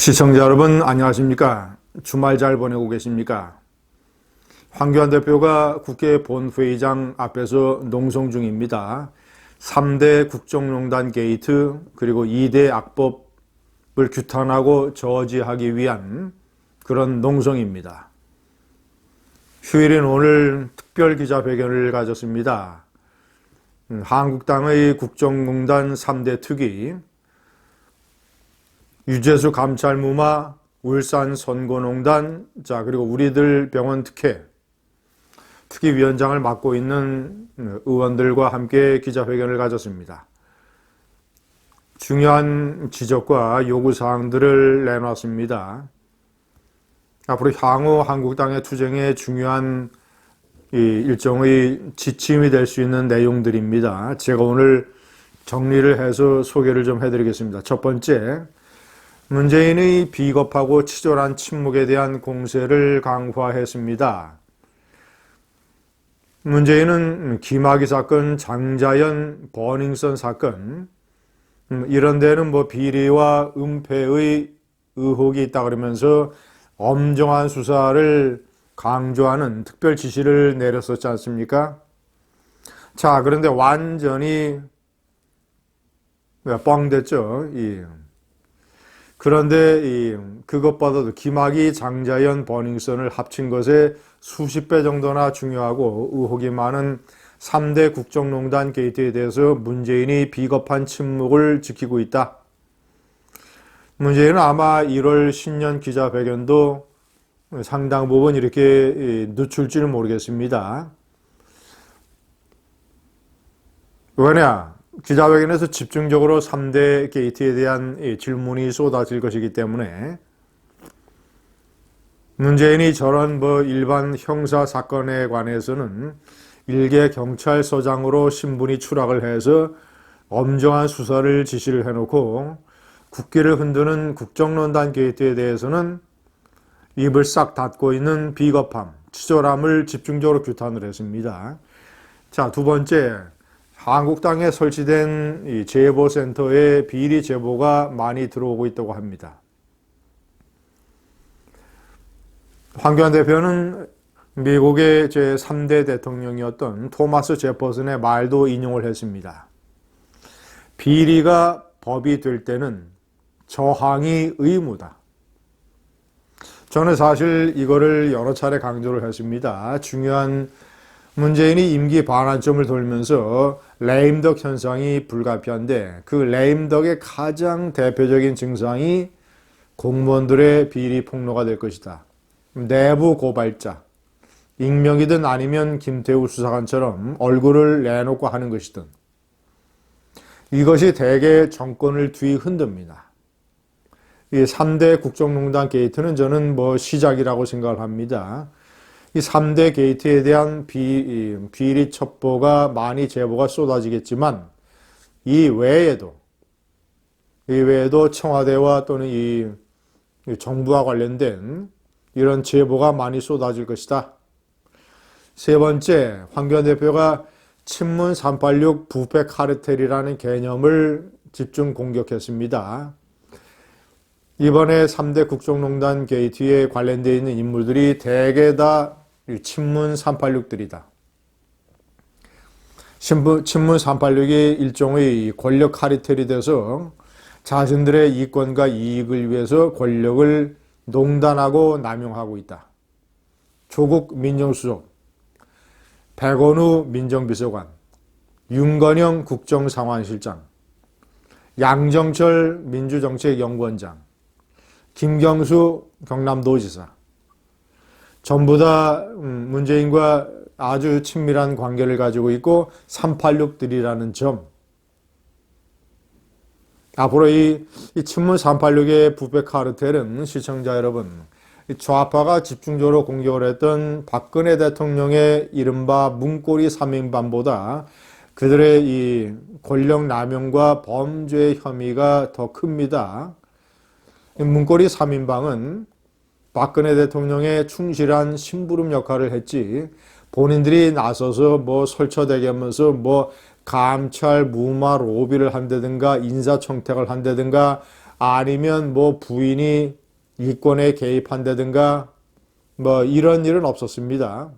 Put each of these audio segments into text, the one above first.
시청자 여러분 안녕하십니까? 주말 잘 보내고 계십니까? 황교안 대표가 국회 본회의장 앞에서 농성 중입니다. 3대 국정농단 게이트 그리고 2대 악법을 규탄하고 저지하기 위한 그런 농성입니다. 휴일인 오늘 특별 기자회견을 가졌습니다. 음, 한국당의 국정농단 3대 특위 유재수 감찰무마, 울산 선거농단, 자 그리고 우리들 병원 특혜 특위위원장을 맡고 있는 의원들과 함께 기자회견을 가졌습니다. 중요한 지적과 요구 사항들을 내놨습니다. 앞으로 향후 한국당의 투쟁에 중요한 일종의 지침이 될 수 있는 내용들입니다. 제가 오늘 정리를 해서 소개를 좀 해드리겠습니다. 첫 번째, 문재인의 비겁하고 치졸한 침묵에 대한 공세를 강화했습니다. 문재인은 김학의 사건, 장자연, 버닝썬 사건 음, 이런 데는 뭐 비리와 은폐의 의혹이 있다 그러면서 엄정한 수사를 강조하는 특별 지시를 내렸었지 않습니까? 자, 그런데 완전히 뻥 됐죠. 이 그런데 이 그것보다도 김학의, 장자연, 버닝썬을 합친 것에 수십 배 정도나 중요하고 의혹이 많은 3대 국정농단 게이트에 대해서 문재인이 비겁한 침묵을 지키고 있다. 문재인은 아마 1월 신년 기자회견도 상당 부분 이렇게 늦출지는 모르겠습니다. 왜냐? 기자회견에서 집중적으로 3대 게이트에 대한 질문이 쏟아질 것이기 때문에 문재인이 저런 뭐 일반 형사 사건에 관해서는 일개 경찰서장으로 신분이 추락을 해서 엄정한 수사를 지시를 해놓고 국기를 흔드는 국정농단 게이트에 대해서는 입을 싹 닫고 있는 비겁함, 치졸함을 집중적으로 규탄을 했습니다. 자, 두 번째, 한국당에 설치된 이 제보센터에 비리 제보가 많이 들어오고 있다고 합니다. 황교안 대표는 미국의 제3대 대통령이었던 토마스 제퍼슨의 말도 인용을 했습니다. 비리가 법이 될 때는 저항이 의무다. 저는 사실 이거를 여러 차례 강조를 했습니다. 중요한 문재인이 임기 반환점을 돌면서 레임덕 현상이 불가피한데 그 레임덕의 가장 대표적인 증상이 공무원들의 비리 폭로가 될 것이다. 내부 고발자, 익명이든 아니면 김태우 수사관처럼 얼굴을 내놓고 하는 것이든 이것이 대개 정권을 뒤 흔듭니다. 이 3대 국정농단 게이트는 저는 뭐 시작이라고 생각을 합니다. 이 3대 게이트에 대한 비, 비리 첩보가 많이 제보가 쏟아지겠지만 이 외에도 이 외에도 청와대와 또는 이 정부와 관련된 이런 제보가 많이 쏟아질 것이다. 세 번째, 황교안 대표가 친문 386 부패 카르텔이라는 개념을 집중 공격했습니다. 이번에 3대 국정농단 게이트에 관련되어 있는 인물들이 대개 다 친문 386들이다. 친문 386이 일종의 권력 카리텔이 돼서 자신들의 이권과 이익을 위해서 권력을 농단하고 남용하고 있다. 조국 민정수석, 백원우 민정비서관, 윤건영 국정상황실장, 양정철 민주정책연구원장, 김경수 경남도지사, 전부 다 음, 문재인과 아주 친밀한 관계를 가지고 있고 386들이라는 점. 앞으로 이, 이 친문 386의 부패 카르텔은 시청자 여러분, 좌파가 집중적으로 공격을 했던 박근혜 대통령의 이른바 문고리 3인반보다 그들의 이 권력 남용과 범죄 혐의가 더 큽니다. 문고리 3인방은 박근혜 대통령의 충실한 심부름 역할을 했지 본인들이 나서서 뭐 설쳐대게 하면서 뭐 감찰 무마 로비를 한다든가 인사청탁을 한다든가 아니면 뭐 부인이 이권에 개입한다든가 뭐 이런 일은 없었습니다.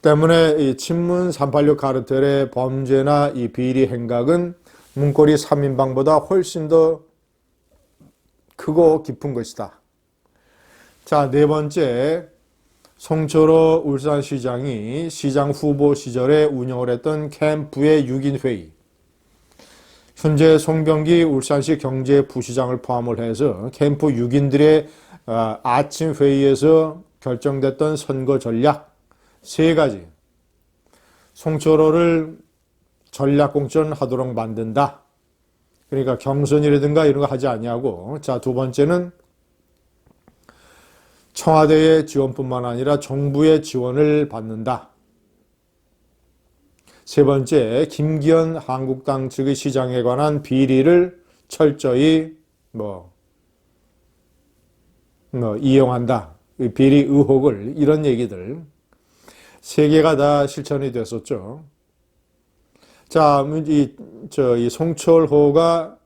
때문에 이 친문 386 카르텔의 범죄나 이 비리 행각은 문고리 3인방보다 훨씬 더 크고 깊은 것이다. 자, 네 번째. 송철호 울산시장이 시장 후보 시절에 운영을 했던 캠프의 6인 회의. 현재 송병기 울산시 경제부시장을 포함을 해서 캠프 6인들의 아, 아침 회의에서 결정됐던 선거 전략 세 가지. 송철호를 전략 공천하도록 만든다. 그러니까 경선이라든가 이런 거 하지 아니하고 자, 두 번째는 청와대의 지원뿐만 아니라 정부의 지원을 받는다. 세 번째, 김기현 한국당 측의 시장에 관한 비리를 철저히 뭐, 뭐 이용한다. 비리 의혹을 이런 얘기들 세 개가 다 실천이 됐었죠. 자, 이, 저, 이 송철호가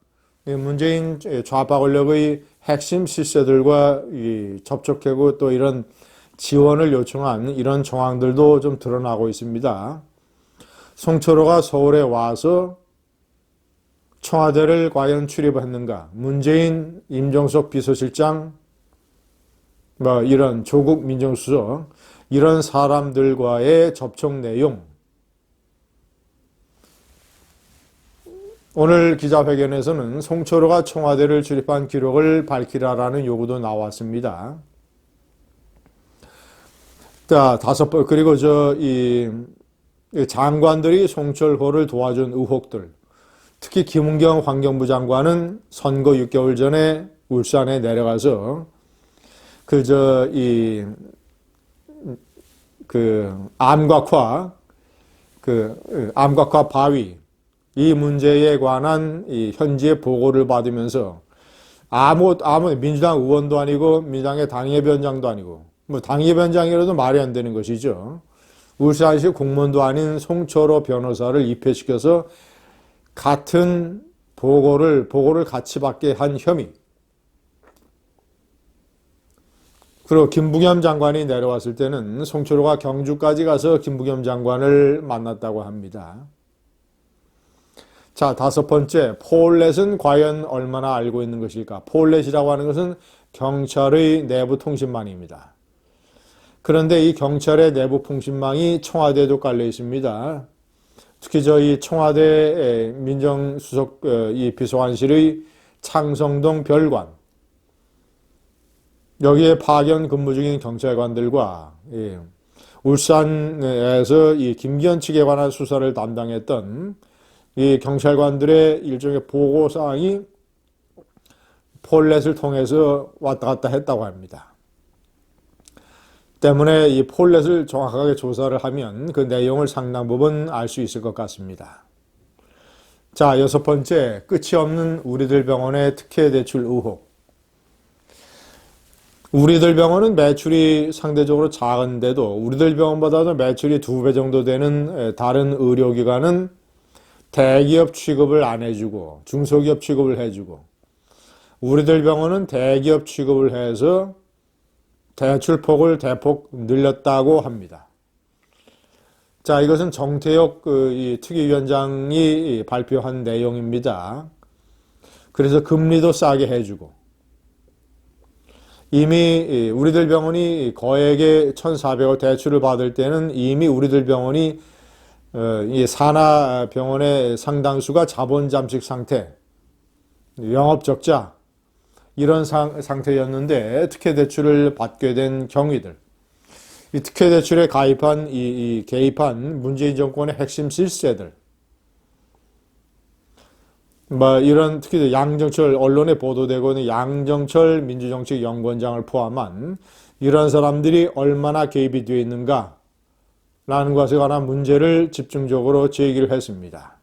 문재인 좌파 권력의 핵심 실세들과 이 접촉하고 또 이런 지원을 요청한 이런 정황들도 좀 드러나고 있습니다. 송철호가 서울에 와서 청와대를 과연 출입했는가? 문재인, 임종석 비서실장, 뭐 이런 조국 민정수석 이런 사람들과의 접촉 내용 오늘 기자회견에서는 송철호가 청와대를 출입한 기록을 밝히라라는 요구도 나왔습니다. 자, 다섯 번, 그리고 저, 이, 장관들이 송철호를 도와준 의혹들. 특히 김은경 환경부 장관은 선거 6개월 전에 울산에 내려가서 그, 저, 이, 그, 암각화, 그, 암각화 바위, 이 문제에 관한 이 현지의 보고를 받으면서 아무 아무 민주당 의원도 아니고 민주당의 당협위원장도 아니고 뭐 당협위원장이라도 말이 안 되는 것이죠. 울산시 공무원도 아닌 송철호 변호사를 입회시켜서 같은 보고를 보고를 같이 받게 한 혐의. 그리고 김부겸 장관이 내려왔을 때는 송철호가 경주까지 가서 김부겸 장관을 만났다고 합니다. 자, 다섯 번째, 폴렛은 과연 얼마나 알고 있는 것일까? 폴렛이라고 하는 것은 경찰의 내부 통신망입니다. 그런데 이 경찰의 내부 통신망이 청와대에도 깔려 있습니다. 특히 저희 청와대 민정수석 어, 이 비서관실의 창성동 별관 여기에 파견 근무 중인 경찰관들과 예, 울산에서 이 김기현 측에 관한 수사를 담당했던 이 경찰관들의 일종의 보고 사항이 폴렛을 통해서 왔다 갔다 했다고 합니다. 때문에 이 폴렛을 정확하게 조사를 하면 그 내용을 상당 부분 알 수 있을 것 같습니다. 자, 여섯 번째, 끝이 없는 우리들 병원의 특혜 대출 의혹. 우리들 병원은 매출이 상대적으로 작은데도 우리들 병원보다도 매출이 두 배 정도 되는 다른 의료기관은 대기업 취급을 안 해주고 중소기업 취급을 해주고 우리들 병원은 대기업 취급을 해서 대출폭을 대폭 늘렸다고 합니다. 자, 이것은 정태혁 그 특위위원장이 발표한 내용입니다. 그래서 금리도 싸게 해주고 이미 우리들 병원이 거액의 1,400억 대출을 받을 때는 이미 우리들 병원이 어, 이 산하 병원의 상당수가 자본 잠식 상태, 영업 적자 이런 상, 상태였는데 특혜 대출을 받게 된 경위들, 이 특혜 대출에 가입한 이, 이 개입한 문재인 정권의 핵심 실세들, 뭐 이런 특히 양정철 언론에 보도되고 있는 양정철 민주정책 연구원장을 포함한 이런 사람들이 얼마나 개입이 되어 있는가 라는 것에 관한 문제를 집중적으로 제기를 했습니다.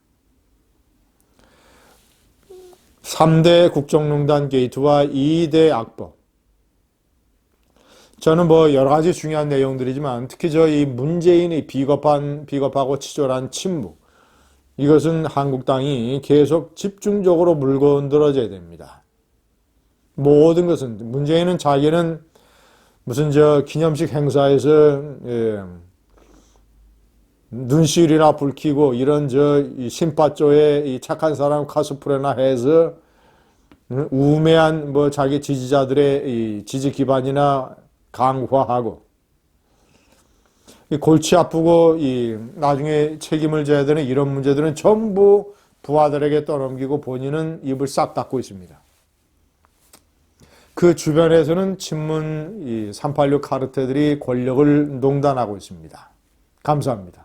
3대 국정농단 게이트와 2대 악법. 저는 뭐 여러 가지 중요한 내용들이지만 특히 저 이 문재인의 비겁한, 비겁하고 치졸한 침묵. 이것은 한국당이 계속 집중적으로 물고 늘어져야 됩니다. 모든 것은 문재인은 자기는 무슨 저 기념식 행사에서 예, 눈시울이나 불키고 이런 저 신파조의 이 착한 사람 카스프레나 해서 음, 우매한 뭐 자기 지지자들의 이 지지 기반이나 강화하고 이 골치 아프고 이 나중에 책임을 져야 되는 이런 문제들은 전부 부하들에게 떠넘기고 본인은 입을 싹 닫고 있습니다. 그 주변에서는 친문 이386 카르텔들이 권력을 농단하고 있습니다. 감사합니다.